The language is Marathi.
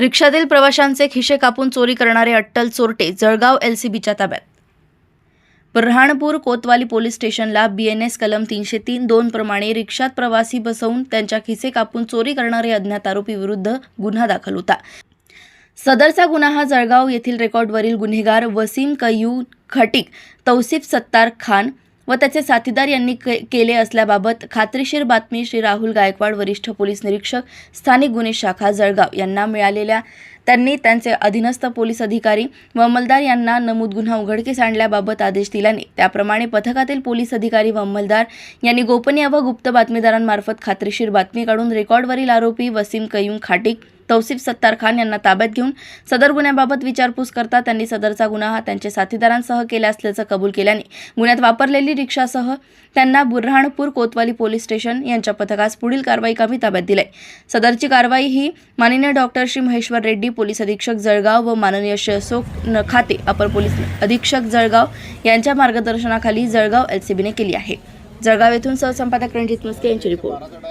रिक्षातील प्रवाशांचे खिशे कापून चोरी करणारे अट्टल चोरटे जळगाव एलसीबीच्या ताब्यात. बुरहाणपूर कोतवाली पोलीस स्टेशनला बीएनएस कलम तीनशे तीन दोन प्रमाणे रिक्षात प्रवासी बसवून त्यांच्या खिसे कापून चोरी करणारे अज्ञात आरोपी विरुद्ध गुन्हा दाखल होता. सदरचा गुन्हा हा जळगाव येथील रेकॉर्डवरील गुन्हेगार वसीम कयू खटिक तौसिफ सत्तार खान व त्याचे साथीदार यांनी के केले असल्याबाबत खात्रीशीर बातमी श्री राहुल गायकवाड वरिष्ठ पोलीस निरीक्षक स्थानिक गुन्हे शाखा जळगाव यांना मिळालेल्या त्यांनी त्यांचे अधीनस्थ पोलीस अधिकारी व अंमलदार यांना नमूद गुन्हा उघडकीस आणल्याबाबत आदेश दिल्याने त्याप्रमाणे पथकातील पोलीस अधिकारी व अंमलदार यांनी गोपनीय व गुप्त बातमीदारांमार्फत खात्रीशीर बातमी काढून रेकॉर्डवरील आरोपी वसीम कयूम खाटीक तौसिफ सत्तार खान यांना ताब्यात घेऊन सदर गुन्ह्याबाबत विचारपूस करता त्यांनी सदरचा गुन्हा हा त्यांच्या साथीदारांसह केला असल्याचं कबूल केल्याने गुन्ह्यात वापरलेली रिक्षासह त्यांना बुऱ्हाणपूर कोतवाली पोलीस स्टेशन यांच्या पथकास पुढील कारवाई कमी ताब्यात दिलाय. सदरची कारवाई ही माननीय डॉक्टर श्री महेश्वर रेड्डी पोलीस अधीक्षक जळगाव व माननीय श्री अशोक न- खाते अपर पोलीस अधीक्षक जळगाव यांच्या मार्गदर्शनाखाली जळगाव एलसीबीने केली आहे. जळगाव येथून सहसंपादक रणजित मस्के यांची रिपोर्ट.